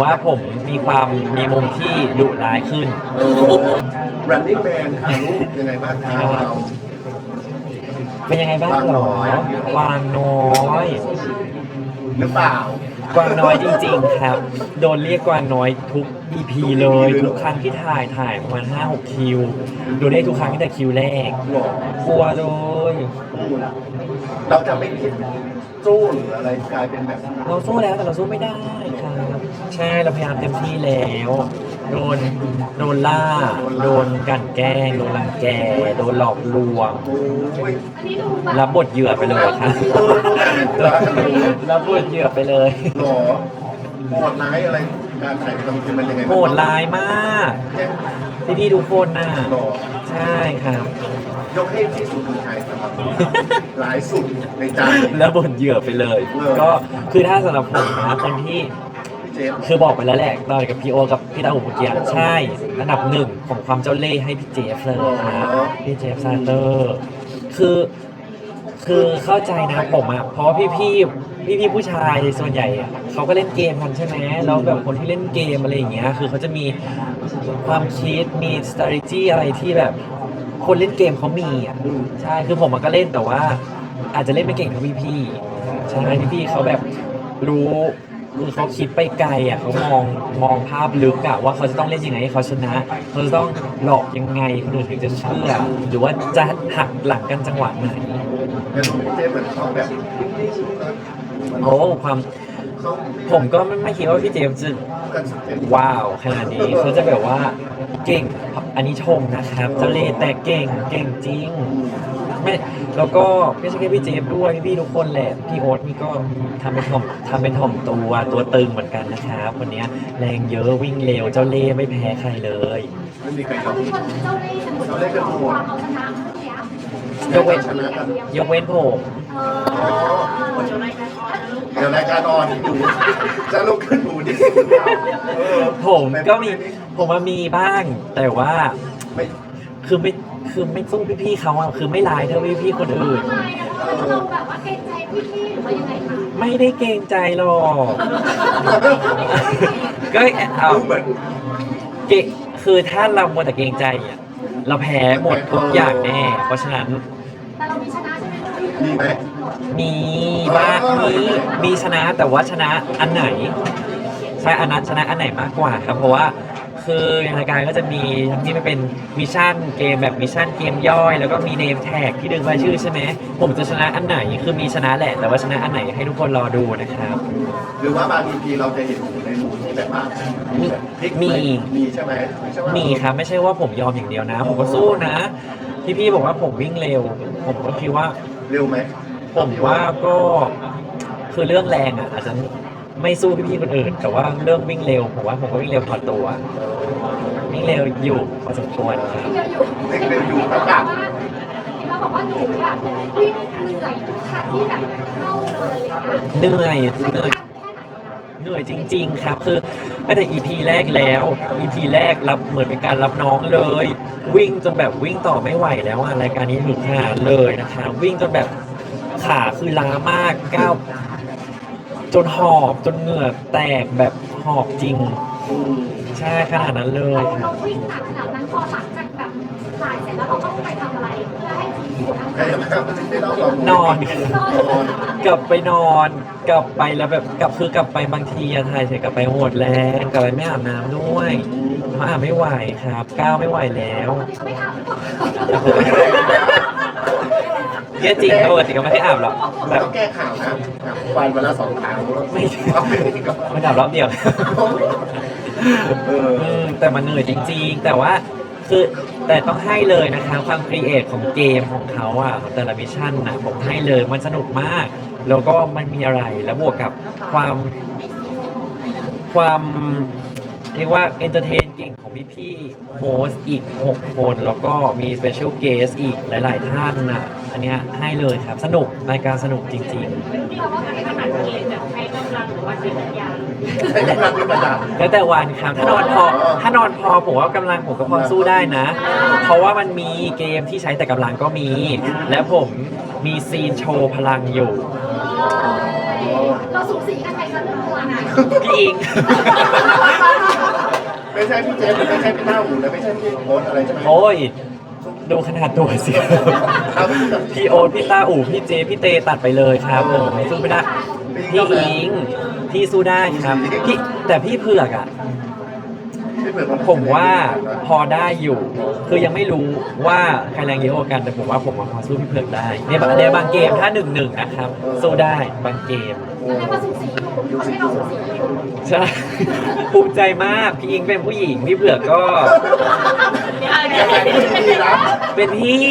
ว่าผมมีความมีมุมที่ดุร้ายขึ้น running man ค่ะลูกยังไงบ้างคะเรา เป็นยังไงบ้างหรอกวางน้อย หรือเปล่า กวางน้อยจริง ๆ ครับ โดนเรียกกวางน้อยทุก EP เลย ทุกครั้งที่ถ่ายถ่ายประมาณ5-6คิว โดนเรียกทุกครั้งตั้งแต่คิวแรกหรอกลัวเลยเราจะไม่คิดสู้หรืออะไรกลายเป็นแบบเราสู้แล้วแต่เราสู้ไม่ได้ครับ ใช่เราพยายามเต็มที่แล้ว โดนโดนล่า โดนกลันแกล้งโดนรังแก โดนหลอกลวงโอ้ยรับบทเหยื่อไปเลยครับรับบทเหยื่อไปเลย หรอโหดร้ายอะไรการถ่ายทำคือมันยังไงโหดร้ายมากเนี่ยพี่พี่ๆทุกคนน่ะ หรอใช่ครับ ยกให้ที่สุดคือใครครับ หลายสุดในใจ แล้วบทเหยื่อไปเลย เออ ก็คือถ้าสำหรับผมนะคนที่พี่เจมส์ คือบอกไปแล้วแหละตอนกับพี่โอกับพี่ตาหูเมื่อกี้ใช่อันดับหนึ่งของความเจ้าเล่ห์ให้พี่เจฟเลยครับพี่เจฟซาเตอร์คือคือเข้าใจนะผมอะเพราะพี่พี่พี่พี่ผู้ชายส่วนใหญ่อะเขาก็เล่นเกมกันใช่ไหมแล้วแบบคนที่เล่นเกมอะไรอย่างเงี้ยคือเขาจะมีความคิดมี strategy อะไรที่แบบ คนเล่นเกมเขามีอะใช่คือผมก็เล่นแต่ว่า อาจจะเล่นไม่เก่งเท่าพี่พี่ใช่พี่พี่เขาแบบรู้ คือเขาคิดไปไกลอะเขามองมองภาพลึกอะว่าเขาจะต้องเล่นยังไงให้เขาชนะเขาจะต้องหลอกยังไงคนอื่นถึงจะเชื่อหรือว่าจะหักหลังกันจังหวะไหนพี่เจมเหมือนเขาแบบโอ้ความผมก็ไม่ไม่คิดว่าพี่เจมส์จะว้าวขนาดนี้เขาจะแบบว่าเก่งอันนี้ชมนะครับจ้าเล่แต่เก่งเก่งจริง ไม่แล้วก็ไม่ใช่แค่พี่เจฟด้วยพี่ๆทุกคนแหละพี่โอ๊ตนี่ก็ทำเป็นถ่อมทำเป็นถ่อมตัวตัวตึงเหมือนกันนะครับคนเนี้ยแรงเยอะวิ่งเร็วเจ้าเล่ห์ไม่แพ้ใครเลย ไม่มีใครยอมทุกคนเจ้าเล่ห์กันหมดเลยความเอาชนะเมื่อกี้ยกเว้นชนะกันยกเว้นผมเออเจ้าเล่ห์กันก่อนนะลูกเดี๋ยวรายการออนหนูจะลุกขึ้นหนูดิเออผมก็มีผมมามีบ้าง แต่ว่า ไม่คือไม่ คือไม่สู้พี่ๆเขาอะคือไม่ร้ายเท่าพี่ๆคนอื่น ทำไมอะเราแบบว่าเกรงใจพี่ๆหรือว่ายังไงคะไม่ได้เกรงใจหรอก ก็เอาดูเหมือนเก่งคือถ้าเรามัวแต่เกรงใจอะเราแพ้หมดทุกอย่างแน่ เพราะฉะนั้น แต่เรามีชนะใช่ไหมลูกมีไหม มีบ้างมีมีชนะแต่ว่าชนะอันไหน ใช่อันนั้นชนะอันไหนมากกว่าครับ เพราะว่า คือรายการก็จะมีทั้งที่ไม่เป็นมิชชั่นเกมแบบมิชชั่นเกมย่อย แล้วก็มีเนมแท็กที่ดึงรายชื่อใช่ไหมผมจะชนะอันไหนคือมีชนะแหละ แต่ว่าชนะอันไหนให้ทุกคนรอดูนะครับ หรือว่าบางทีเราจะเห็นในหนูที่แบบว่าแบบพลิกมี มีใช่ไหมไม่ใช่ว่ามีครับไม่ใช่ว่าผมยอมอย่างเดียวนะ ผมก็สู้นะพี่ๆบอกว่าผมวิ่งเร็ว ผมก็คิดว่า เร็วไหมผมว่าก็คือเรื่องแรงอะอาจจะไม่สู้พี่ๆคนอื่น แต่ว่าเรื่องวิ่งเร็วผมว่าผมก็วิ่งเร็วพอตัว วิ่งเร็วอยู่พอสมควรครับที่เราอยู่เด็กเร็วอยู่ประกาศเราบอกว่าหนูแบบวิ่งเหนื่อยทุกครั้งที่แบบเข้าเลยอะไรอย่างเงี้ยเหนื่อยเหนื่อยเหนื่อยจริง ๆ ครับ คือตั้งแต่ EP แรกแล้ว EP แรกรับเหมือนเป็นการรับน้องเลย วิ่งจนแบบวิ่งต่อไม่ไหวแล้วอะรายการนี้หนุกขนาดเลยนะคะ วิ่งจนแบบขาคือล้ามากก้าวจนหอบจนเหงื่อแตกแบบหอบจริง ใช่ขนาดนั้นเลย เราครัเราบวิ่งหนักขนาดนั้นพอหลังจากแบบถ่ายเสร็จแล้วเราต้องไปทำอะไรเพื่อให้ทีมอยู่ทั้งใครจะมาไม่ต้องลองนอนนอนกลับไปนอนกลับไปแล้วแบบกลับคือกลับไปบางทีอะถ่ายเสร็จกลับไปหมดแรงกลับไปไม่อาบน้ำด้วยเพราะอาบไม่ไหวครับก้าวไม่ไหวแล้วไม่อาบเนี่ยจริงปกติก็ไม่ได้อาบหรอกแบบต้องแก้ข่าวนะวันวันละสองครั้งไม่เอาไปนี่ก่อนมันอาบรอบเดียว เอออืมแต่มันเหนื่อยจริง ๆ แต่ว่าคือแต่ต้องให้เลยนะคะ ความครีเอทของเกมของเขาอะของแต่ละมิชชั่นนะผมให้เลยมันสนุกมาก แล้วก็มันมีอะไรแล้วบวกกับความความเรียกว่าเอนเตอร์เทนเก่งของพี่พี่โฮสอีก 6 คน แล้วก็มีสเปเชียลเกสอีกหลาย ๆ ท่านนะ อันเนี้ยให้เลยครับ สนุกรายการสนุกจริง ที่เราว่าการขนาดเกมแบบใช้กำลังหรือว่าใช้ปัญญาใช้กำลังเป็นประดับๆแล้วแต่วันครับถ้านอนพอถ้านอนพอผมว่ากำลังผมก็พอสู้ได้นะ เพราะว่ามันมีเกมที่ใช้แต่กำลังก็มี และผมมีซีนโชว์พลังอยู่ เราสูสีกันไปกันเรื่องตัวไหนพี่อิง ไม่ใช่พี่เจฟไม่ใช่พี่เต้าหูและไม่ใช่พี่โอ๊ตอะไรใช่ไหมโอ้ย ดูขนาดตัวสิพี่โอ๊ตพี่ต้าอู่พี่เจพี่เตตัดไปเลยครับผมสู้ไม่ได้พี่อิงพี่สู้ได้ครับพี่แต่พี่เผือกอะพี่เผือกนผมว่าพอได้อยู่ คือยังไม่รู้ว่าใครแรงเยอะกว่ากันแต่ผมว่าผมว่าพอสู้พี่เผือกได้ในบางในบางเกมถ้าหนึ่งหนึ่งนะครับสู้ได้บางเกมมันให้มาสูสีอยู่มันให้เราสูสีอยู่ใช่ภูมิใจมากพี่อิงเป็นผู้หญิงพี่เผือกก็ยังไงพูดดีๆนะเป็นพี่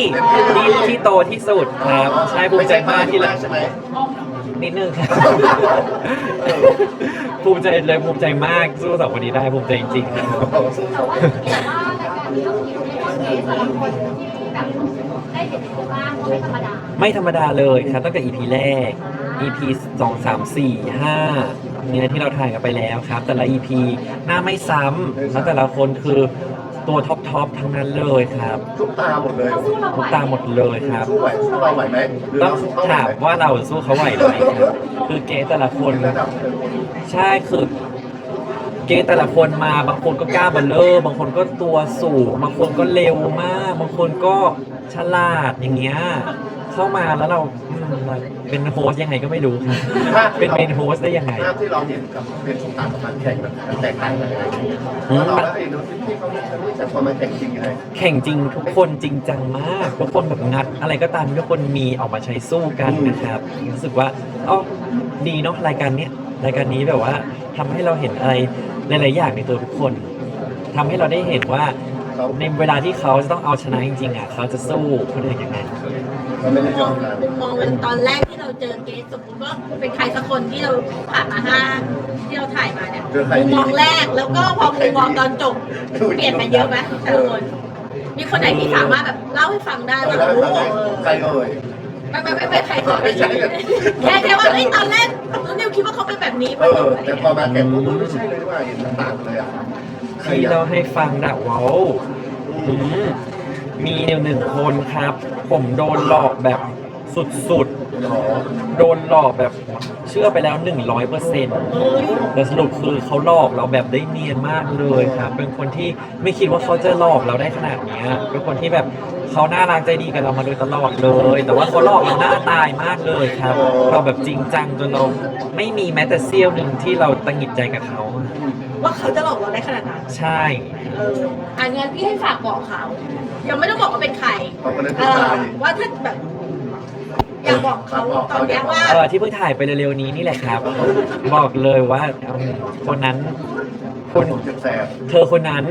ที่ที่โตที่สุดครับใช่ภูมิใจมากที่แรละกใช่ไหมนิดนึงครับ ภูมิใจเลยภูมิใจมากสู้สองคนนี้ได้ภูมิใจจริงๆครับแต่ว่าแต่ว่ารายการนี้ก็คือในคอนเทนต์แต่ละคนที่แบบได้เห็นในตัวบ้างก็ไม่ธรรมดาไม่ธรรมดาเลยครับตั้งแต่ EP แรก EP สองสามสี่ห้าเนี่ยที่เราถ่ายกันไปแล้วครับ แต่ละ EP หน้าไม่ซ้ำแล้วแต่ละคนคือ ตัวท็อปทอปทั้งนั้นเลยครับทุกตาหมดเลยเราสู้เราไหวทุกตามหมดเลยครับสู้ไหวสู้เราไหวไหมหรือต้อเรางสู้เขาไหวถามไหมว่าเราสู้เขาไหวไหมครับคือเกสแต่ละคน ระดับหนึ่งใช่คือเกสแต่ละคนมาบางคนก็กล้าเบัลเลอร์ บางคนก็ตัวสูง บางคนก็เร็วมาก บางคนก็ฉลาดอย่างเงี้ย เข้ามาแล้วเราอืมเป็นโฮสต์ยังไงก็ไม่รู้ครับเป็นเมนโฮสต์ได้ยังไง ภาพที่เราเห็นกับเป็นสงครามกับมันแข่งแบบมันแตกต่างกันยังไงแล้วเราได้เห็นที่เขาที่จะพอมาแข่งจริงยังไงแข่งจริงทุกคนจริงจังมาก ทุกคนแบบงัด อะไรก็ตามที่ทุกคนมีออกมาใช้สู้กันนะครับรู้สึกว่าอ๋อดีเนาะรายการเนี้ยรายการนี้แบบว่าทำให้เราเห็นอะไรหลายๆอย่างในตัวทุกคนทำให้เราได้เห็นว่า เขาในเวลาที่เขาจะต้องเอาชนะจริงๆอะเขาจะสู้คนอื่นยังไงเขาไม่ได้ยมอองมกันมุมมองเป็นตอนแรกที่เราเจอเกสสมมติว่าเป็นใครสักคนที่เราผ่านมาห้าที่เราถ่ายมาเนี่ยมุมมองแรกแล้วก็พอมุมมองตอนจบเปลี่ยนไปเยอะไหมแต่ละคนมีคนไหนที่สามารถแบบเล่าให้ฟังได้เออว่าแล้วโอ้โหใครเอ่ยไม่ไม่ไม่ไม่ใครก่อนไม่ใช่แบบแค่แค่ว่าเฮ้ยตอนแรกนิวคิดว่าเขาเป็นแบบนี้เออแต่พอมาแข่งปุ๊บไม่ใช่เลยว่าเห็นต่างเลยอะใคร ที่อะเราให้ฟังนะว้าวอืมมีหนึ่งหนึ่งคนครับ ผมโดนหลอกแบบสุดๆ โดนหลอกแบบเชื่อไปแล้ว100เปอร์เซ็นต์แต่สรุปคือเขาหลอกเราแบบได้เนียนมากเลยครับ เป็นคนที่ไม่คิดว่าเขาจะหลอกเราได้ขนาดนี้เป็นคนที่แบบเขาน่ารักใจดีกับเรามาโดยตลอดเลย แต่ว่าเขาหลอกเราหน้าตายมากเลยครับ เราแบบจริงจังจนเราไม่มีแม้แต่เสี้ยวหนึ่งที่เราตังหิดใจกับเขา ว่าเขาจะหลอกเราได้ขนาดนั้นใช่ เอออะงั้นพี่ให้ฝากบอกเขา ยังไม่ต้องบอกว่าเป็นใครเอาคนนั้นเอเป็นอใคร ว่าถ้าแบบอยากบอกเขาตอนเนี้ยว่าเออที่เพิ่งถ่ายไปเร็วๆนี้นี่แหละครับ บอกเลยว่าอืมคนนั้นคนเจ็บแสบเธอคนนั้น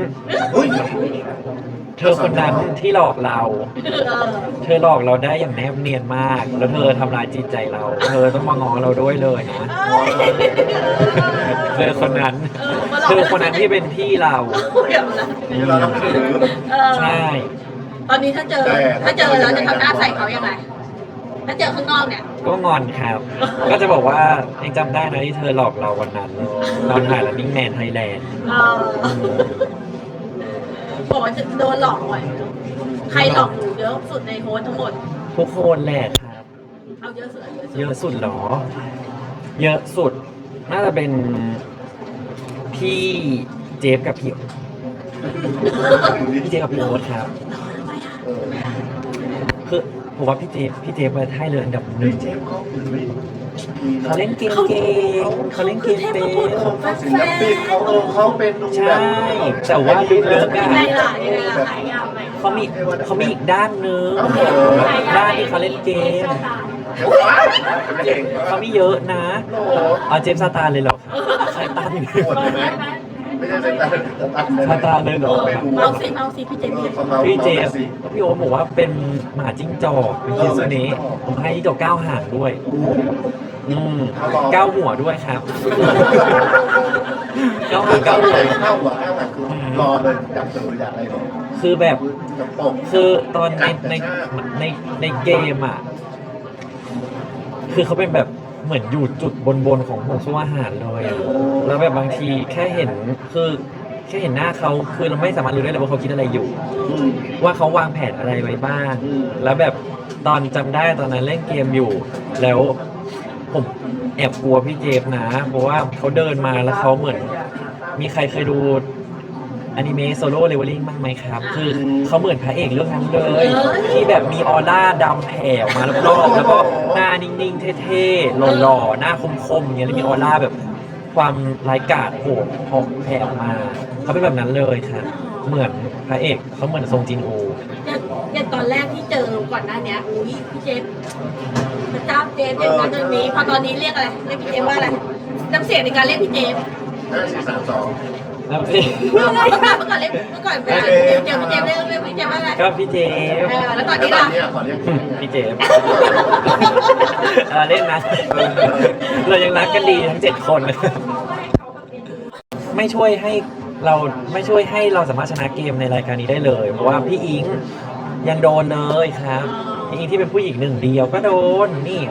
เฮ้ยเธอคนนั้นที่หลอกเรา เออเธอหลอกเราได้อย่างแนบเนียนมาก แล้วเธอทำลายจิตใจเรา เธอต้องมาง้อเราด้วยเลยนะ เอ้ยเธอคนนั้นเออมาหลอกเธอคนนั้นที่เป็นพี่เราเดี๋ยวนะนี่เราต้องถือเออใช่ ตอนนี้ถ้าเจอ ถ้าเจอแล้วจะทำหน้าใส่เขายังไง ถ้าเจอข้างนอกเนี่ย ก็งอนครับ ก็จะบอกว่ายังจำได้นะที่เธอหลอกเราวันนั้นตอนถ่าย Running Man Thailand เออบอกว่าจะโดนหลอกบ่อยใครหลอกหนูเยอะสุดในโฮสทั้งหมด ทุกคนแหละครับ เอาเยอะสุดเอาเยเยอะอะสุดเหรอ เยอะสุด น่าจะเป็นพี่เจฟกับพี่พี่เจฟกับพี่โอ๊ตครับเออคือผมว่าพี่เจฟพี่เจฟมาให้เลยอันดับหนึ่งเจฟเขาเหมือนไม่มีเขาเล่นเกมเก่งเขาเล่นเกมเป็นศิลปินเขาเออเขาเป็นดูใช่แบบแต่ว่าลึกๆยังอะไงล่ะยังไงล่ะขายยาวไหมเขามีเขามีอีกด้านหนึงด้านที่เขาเล่นเกม เดี๋ยวว้ายเป็นเก่งเขามีเยอะนะโอ้โหเอาเจฟซาตานเลยเหรอซาตานปวดไหมไม่ใช่เป็นตาตัดเลยซาตานเลยเหรอไม่รู้เมาสิเมาสิพี่เจเอมี่อเขาเมาพี่เจฟมาสิพี่โอ๊ตบอกว่าเป็นหมาจิ้งจอกเป็นคิสุเนะผมให้จิ้งจอกเก้าหางด้วยอืมเก้าหัวด้วยครับเก้าหางเก้าเก้าหัหัววเก้าหัวเก้าหัวคือรอเลยอยากเจออยากอะไรเลยคือแบบกับปกคือตอนในในในในเกมอะ คือเขาเป็นแบบเหมือนอยู่จุดบนบนๆของห่วงโซ่อาหารเลยอะแล้วแบบบางทีแค่เห็นคือแค่เห็นหน้าเขาคือเราไม่สามารถรู้ได้เลยว่าเขาคิดอะไรอยู่ ว่าเขาวางแผนอะไรไว้บ้าง แล้วแบบตอนจำได้ตอนนั้นเล่นเกมอยู่ แล้วผมแอบกลัวพี่เจฟนะ เพราะว่าเขาเดินมาแล้วเขาเหมือน มีใครเคยดูอนิเมะโซโล่เลเวลลิ่งบ้างไหมครับ คือเขาเหมือนพระเอกเรื่องนั้นเลย ที่แบบมีออร่าดำแผ่ออกมารอบๆแล้วก็ หน้านิ่งๆ เท่ๆ หล่อๆ หน้าคมๆอย่างเงี้ยแล้วมีออร่าแบบความร้ายกาจโหดพองแผ่ออกมา เขาเป็นแบบนั้นเลยครับเหมือนพระเอกเขาเหมือนทรงจินโออย่างอย่างตอนแรกที่เจอก่อนหน้าเนี้ยอุ้ยพี่เจฟพระเจ้าเจฟอย่างนั้นอย่างนี้พอตอนนี้เรียกอะไรเรียกพี่เจฟว่าอะไรน้ำเสียงในการเรียกพี่เจฟห้าสี่สามสอง แล้วเมื่อก่อนเมื่อก่อนเรียกเมื่อก่อนเวลาเจอพี่เจฟเรียกเรียกพี่เจฟว่าอะไรก็พี่เจฟเออแล้วตอนแล้วนี้ตอล่ะนเนี้ยขอเรียกอืมพี่เจฟเออเล่นนะเรายังรักกันดีทั้งเจ็ดคน ไม่ช่วยให้เราไม่ช่วยให้เราสามารถชนะเกมในรายการนี้ได้เลย เพราะว่าพี่อิงยังโดนเลยครับพี่อิงที่เป็นผู้หญิงหนึ่งเดียวก็โดนนี่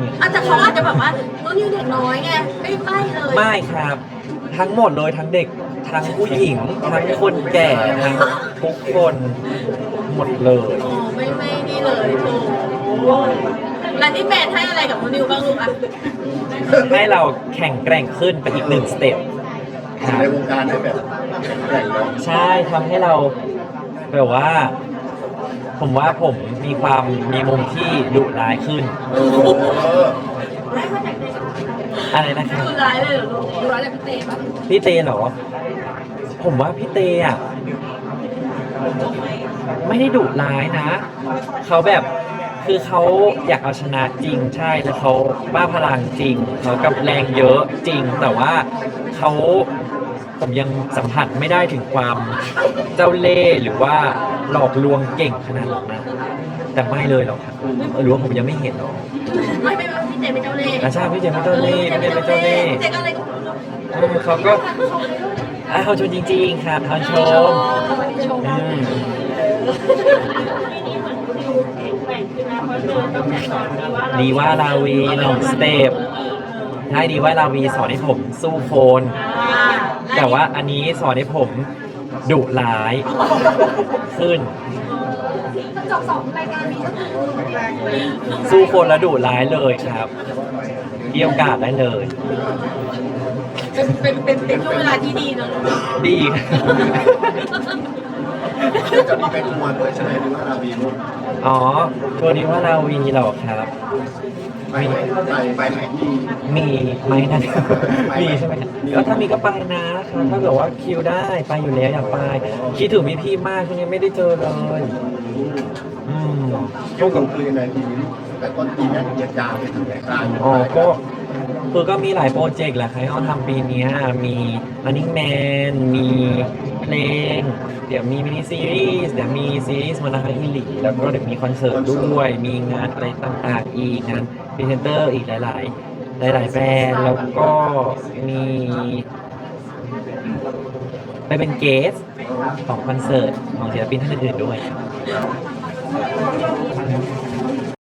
นี่อาจจะเขาอาจจะแบบว่านุ่นนี่เด็กน้อยไงไม่ไม่เลยไม่ครับ ทั้งหมดเลยทั้งเด็กทั้งผู้หญิงทั้งคนแก่ทั้งทุกคนหมดเลยโอ้ไม่ไม่นี่เลยถูกแล้วนี่แมนให้อะไรกับนุ่นนิวบ้างลูกอะให้เราแข่งแกร่งขึ้นไปอีกหนึ่งสเต็ปครับในวงการได้แบบแข่งเนาะใช่ทำให้เราแบบว่า ผมว่าผมมีความมีมุมที่ดุร้ายขึ้น เออ อะไรนะครับดูร้ายเลยเหรอลูกดูร้ายจากพี่เต้ปะพี่เตเหรอ ผมว่าพี่เตอะ ไม่ได้ดุร้ายนะ เขาแบบคือเขาอยากเอาชนะจริงใช่แล้วเขาบ้าพลังจริงเขากับแรงเยอะจริง แต่ว่าเขาผมยังสัมผัสไม่ได้ถึงความเจ้าเล่ห์หรือว่าหลอกลวงเก่งขนาดนั้นนะแต่ไม่เลยหรอกครับหรือว่าผมยังไม่เห็นหรอก ไม่ไม่ ไม่พี่เต้เป็นเจ้าเล่ห์อาชาพี่เจไม่เจ้าเล่ห์พี่เจไม่เจ้าเล่ห์พี่เต้ก็อะไรกับอืมเขาก็อะเขาชมจริงๆครับเขาชมอืมดีว่าลาวีหนึ่งสเต็ปใช่ดีว่าลาวีสอนให้ผมสู้โคน แต่ว่าอันนี้สอนให้ผมดุร้ายขึ้น จบสองรายการนี้ก็คือสู้คนแล้วดุร้ายเลยครับมีโอกาสได้เลยเป็นเป็นเป็นช่วงเวลาที่ดีเนอะดีจะมีเป็นมวยด้วยใช่ไหมหรือว่าเรามีมุกอ๋อตัวนี้ว่าลาวีเหรอครับ ไปไหมไปไปไหมที่มีไหมนะมีใช่ไหมก็ถ้ามีก็ไปนะครับถ้าเกิดว่าคิวได้ไปอยู่แล้วอยากไปคิดถึงพี่พี่ๆมากช่วงนี้ไม่ได้เจอเลยอืมช่วงกลางคืนในทีนี้แต่ต้นปีนี้เยียดยาวไปถึงไหนกลางอ๋อก็ คือก็มีหลายโปรเจกต์แหละครับที่เขาทำปีเนี้ยมี Running Man มีเพลง เดี๋ยวมีมินิซีรีส์เดี๋ยวมีซีรีส์มานาคาฮิลิแล้วก็เดี๋ยวมีคอนเสิร์ตด้วย มีงานอะไรต่างๆอีกงานพรีเซนเตอร์อีกหลาย ๆ หลาย ๆแบรนด์แล้วก็มีไปเป็นเกสของคอนเสิร์ตของศิลปินท่านอื่นๆด้วย